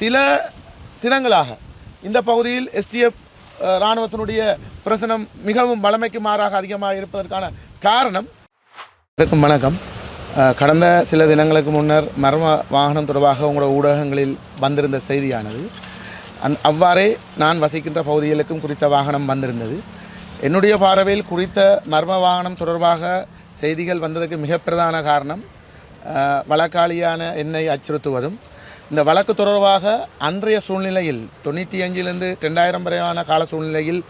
சில தினங்களாக இந்த பகுதியில் எஸ்டிஎஃப் இராணுவத்தினுடைய பிரசனம் மிகவும் வளமைக்கு மாறாக அதிகமாக இருப்பதற்கான காரணம். இருக்கும் வணக்கம். கடந்த சில தினங்களுக்கு முன்னர் மர்ம வாகனம் தொடர்பாக உங்களோட ஊடகங்களில் வந்திருந்த செய்தியானது. அந் அவ்வாறே நான் வசிக்கின்ற பகுதிகளுக்கும் குறித்த வாகனம் வந்திருந்தது. என்னுடைய பார்வையில் குறித்த மர்ம வாகனம் தொடர்பாக செய்திகள் வந்ததுக்கு மிக பிரதான காரணம் வழக்காளியான என்னை அச்சுறுத்துவதும் இந்த வழக்கு தொடர்பாக அன்றைய சூழ்நிலையில் தொண்ணூற்றி அஞ்சிலிருந்து ரெண்டாயிரம் வரையான கால சூழ்நிலையில்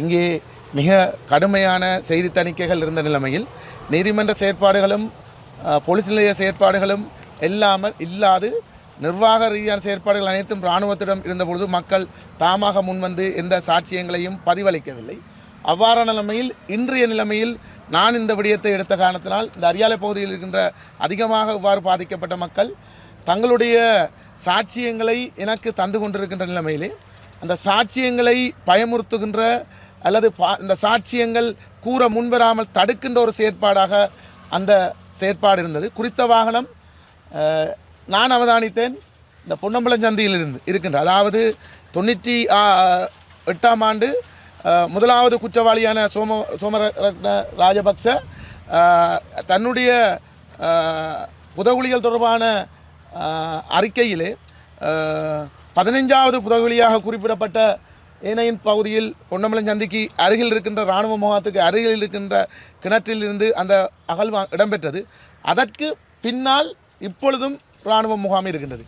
இங்கே மிக கடுமையான செய்தி தணிக்கைகள் இருந்த நிலைமையில் நீதிமன்ற செயற்பாடுகளும் போலீஸ் நிலைய செயற்பாடுகளும் இல்லாமல் இல்லாது நிர்வாக ரீதியான செயற்பாடுகள் அனைத்தும் இராணுவத்திடம் இருந்தபொழுது மக்கள் தாமாக முன்வந்து எந்த சாட்சியங்களையும் பதிவளிக்கவில்லை. அவ்வாறான நிலைமையில் இன்றைய நிலைமையில் நான் இந்த விடயத்தை எடுத்த காரணத்தினால் இந்த அரியாலை பகுதியில் இருக்கின்ற அதிகமாக இவ்வாறு பாதிக்கப்பட்ட மக்கள் தங்களுடைய சாட்சியங்களை எனக்கு தந்து கொண்டிருக்கின்ற நிலைமையிலே அந்த சாட்சியங்களை பயமுறுத்துகின்ற அல்லது பா- இந்த சாட்சியங்கள் கூற முன்வராமல் தடுக்கின்ற ஒரு செயற்பாடாக அந்த செயற்பாடு இருந்தது. குறித்த வாகனம் நான் அவதானித்தேன். இந்த பொன்னம்பலஞ்சந்தியில் இருந்து இருக்கின்ற அதாவது தொண்ணூற்றி எட்டாம் ஆண்டு முதலாவது குற்றவாளியான சோம சோமரத்ன ராஜபக்ச தன்னுடைய அஹ், புதகுலிகள் தொடர்பான அறிக்கையிலே பதினைஞ்சாவது புதவெளியாக குறிப்பிடப்பட்ட ஏனையின் பகுதியில் பொன்னமலம் சந்திக்கு அருகில் இருக்கின்ற இராணுவ முகாத்துக்கு அருகில் இருக்கின்ற கிணற்றில் இருந்து அந்த அகழ்வா இடம்பெற்றது. அதற்கு பின்னால் இப்பொழுதும் இராணுவ முகாம் இருக்கின்றது.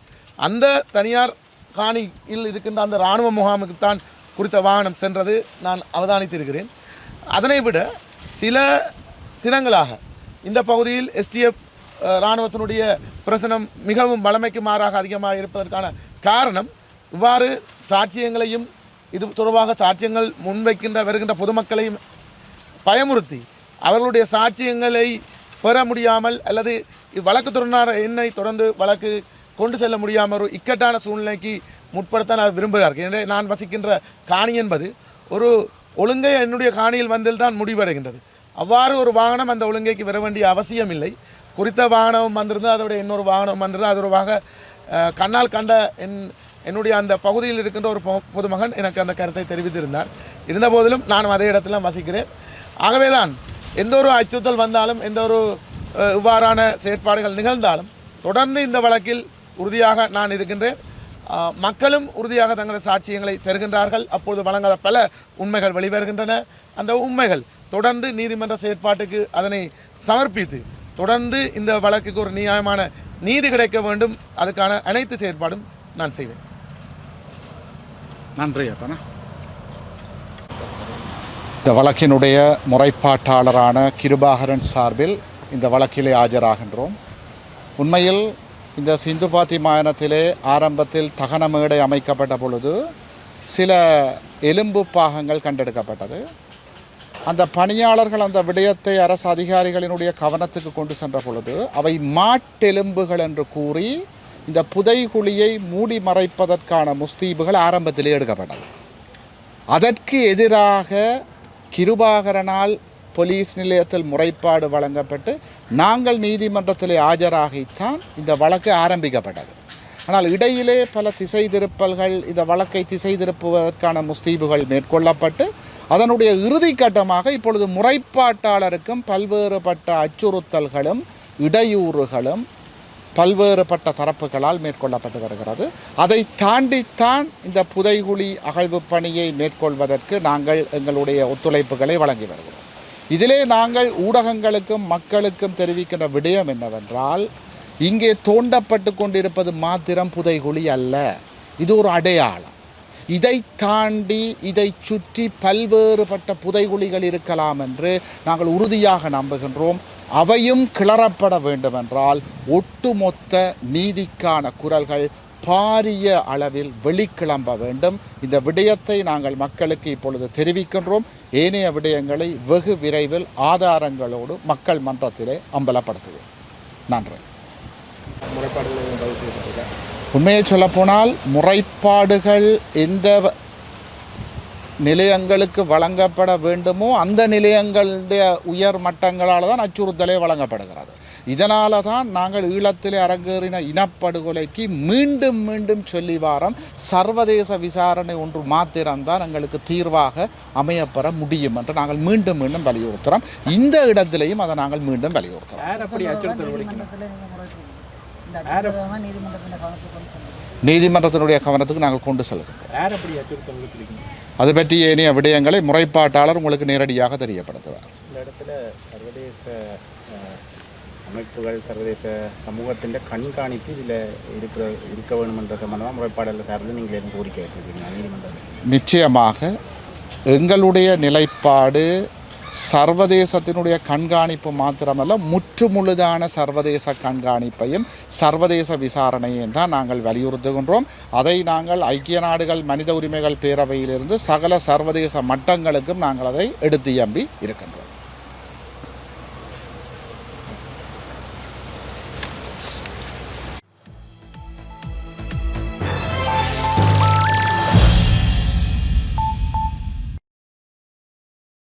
அந்த தனியார் காணியில் இருக்கின்ற அந்த இராணுவ முகாமுக்குத்தான் குறித்த வாகனம் சென்றது நான் அவதானித்திருக்கிறேன். அதனை விட சில தினங்களாக இந்த பகுதியில் எஸ்டிஎஃப் இராணுவத்தினுடைய பிரசனம் மிகவும் வளமைக்கு மாறாக அதிகமாக இருப்பதற்கான காரணம் இவ்வாறு சாட்சியங்களையும் இது தொடர்பாக சாட்சியங்கள் முன்வைக்கின்ற வருகின்ற பொதுமக்களையும் பயமுறுத்தி அவர்களுடைய சாட்சியங்களை பெற முடியாமல் அல்லது வழக்கு துறையினர் என்னை தொடர்ந்து வழக்கு கொண்டு செல்ல முடியாமல் ஒரு இக்கட்டான சூழ்நிலைக்கு முற்படுத்த நான் விரும்புகிறார்கள் எனவே நான் வசிக்கின்ற காணி என்பது ஒரு ஒழுங்கை என்னுடைய காணியில் வந்தில் தான் முடிவடைகின்றது. அவ்வாறு ஒரு வாகனம் அந்த ஒழுங்கைக்கு வர வேண்டிய அவசியம் இல்லை குறித்த வாகனம் வந்திருந்தால் அதோட இன்னொரு வாகனம் வந்திருந்தால் அது ஒருவாக கண்ணால் கண்ட என் என்னுடைய அந்த பகுதியில் இருக்கின்ற ஒரு பொ- பொதுமகன் எனக்கு அந்த கருத்தை தெரிவித்திருந்தார். இருந்தபோதிலும் நான் அதே இடத்துல வசிக்கிறேன். ஆகவே தான் எந்த ஒரு அச்சுறுத்தல் வந்தாலும் எந்த ஒரு இவ்வாறான செயற்பாடுகள் நிகழ்ந்தாலும் தொடர்ந்து இந்த வழக்கில் உறுதியாக நான் இருக்கின்றேன். மக்களும் உறுதியாக தங்களது சாட்சியங்களை தருகின்றார்கள். அப்பொழுது வழங்காத பல உண்மைகள் வெளிவருகின்றன. அந்த உண்மைகள் தொடர்ந்து நீதிமன்ற செயற்பாட்டுக்கு அதனை சமர்ப்பித்து தொடர்ந்து இந்த வழக்குக்கு ஒரு நியாயமான நீதி கிடைக்க வேண்டும். அதுக்கான அனைத்து செயற்பாடும் நான் செய்வேன். நன்றி அப்பனா. இந்த வழக்கினுடைய முறைப்பாட்டாளரான கிருபாகரன் சார்பில் இந்த வழக்கிலே ஆஜராகின்றோம். உண்மையில் இந்த சிந்துபாத்தி மாயனத்திலே ஆரம்பத்தில் தகன மேடை அமைக்கப்பட்ட பொழுது சில எலும்பு பாகங்கள் கண்டெடுக்கப்பட்டது. அந்த பணியாளர்கள் அந்த விடயத்தை அரசு அதிகாரிகளினுடைய கவனத்துக்கு கொண்டு சென்ற பொழுது அவை மாட்டெலும்புகள் என்று கூறி இந்த புதைகுழியை மூடி மறைப்பதற்கான முஸ்தீபுகள் ஆரம்பத்திலே எடுக்கப்பட்டது. அதற்கு எதிராக கிருபாகரனால் போலீஸ் நிலையத்தில் முறைப்பாடு வழங்கப்பட்டு நாங்கள் நீதிமன்றத்தில் ஆஜராகித்தான் இந்த வழக்கு ஆரம்பிக்கப்பட்டது. ஆனால் இடையிலே பல திசை திருப்பல்கள் இந்த வழக்கை திசை திருப்புவதற்கான முஸ்தீபுகள் மேற்கொள்ளப்பட்டு அதனுடைய இறுதி கட்டமாக இப்பொழுது முறைப்பாட்டாளருக்கும் பல்வேறுபட்ட அச்சுறுத்தல்களும் இடையூறுகளும் பல்வேறுபட்ட தரப்புகளால் மேற்கொள்ளப்பட்டு வருகிறது. அதை தாண்டித்தான் இந்த புதைகுழி அகழ்வு பணியை மேற்கொள்வதற்கு நாங்கள் எங்களுடைய ஒத்துழைப்புகளை வழங்கி வருகிறோம். இதிலே நாங்கள் ஊடகங்களுக்கும் மக்களுக்கும் தெரிவிக்கின்ற விடயம் என்னவென்றால் இங்கே தோண்டப்பட்டு கொண்டிருப்பது மாத்திரம் புதைகுழி அல்ல இது ஒரு அடையாளம். இதை தாண்டி இதை சுற்றி பல்வேறுபட்ட புதைகுழிகள் இருக்கலாம் என்று நாங்கள் உறுதியாக நம்புகின்றோம். அவையும் கிளறப்பட வேண்டுமென்றால் ஒட்டுமொத்த நீதிக்கான குரல்கள் பாரிய அளவில் வெளிக்கிளம்ப வேண்டும். இந்த விடயத்தை நாங்கள் மக்களுக்கு இப்பொழுது தெரிவிக்கின்றோம். ஏனைய விடயங்களை வெகு விரைவில் ஆதாரங்களோடு மக்கள் மன்றத்திலே அம்பலப்படுத்துவோம். நன்றி. உண்மையை சொல்லப்போனால் முறைப்பாடுகள் எந்த நிலையங்களுக்கு வழங்கப்பட வேண்டுமோ அந்த நிலையங்களுடைய உயர் மட்டங்களால் தான் அச்சுறுத்தலே வழங்கப்படுகிறது. இதனால தான் நாங்கள் ஈழத்தில் அரங்கேறின இனப்படுகொலைக்கு மீண்டும் மீண்டும் சொல்லி வாரம் சர்வதேச விசாரணை ஒன்று மாத்திரம்தான் எங்களுக்கு தீர்வாக அமையப்பெற முடியும் என்று நாங்கள் மீண்டும் மீண்டும் வலியுறுத்துகிறோம் இந்த இடத்திலையும் அதை நாங்கள் மீண்டும் வலியுறுத்துகிறோம் நீதிமன்றத்தினுடைய கவனத்துக்கு நாங்கள் கொண்டு செல்கிறோம் அது பற்றி ஏனைய விடயங்களை முறைப்பாட்டாளர் உங்களுக்கு நேரடியாக தெரியப்படுத்துவார். இந்த இடத்துல சர்வதேச அமைப்புகள் சர்வதேச சமூகத்தின் கண்காணிப்பு இதில் இருக்கிற இருக்க வேணுமென்ற சம்பந்தமாக முறைப்பாடலில் சார்ந்து நீங்கள் எதுவும் கோரிக்கை வச்சிருக்கீங்க நீதிமன்றத்தில்? நிச்சயமாக எங்களுடைய நிலைப்பாடு சர்வதேசத்தினுடைய கண்காணிப்பு மாத்திரமல்ல முற்றுமுழுதான சர்வதேச கண்காணிப்பையும் சர்வதேச விசாரணையையும் தான் நாங்கள் வலியுறுத்துகின்றோம். அதை நாங்கள் ஐக்கிய நாடுகள் மனித உரிமைகள் பேரவையிலிருந்து சகல சர்வதேச மட்டங்களுக்கும் நாங்கள் அதை எடுத்து எம்பி இருக்கின்றோம்.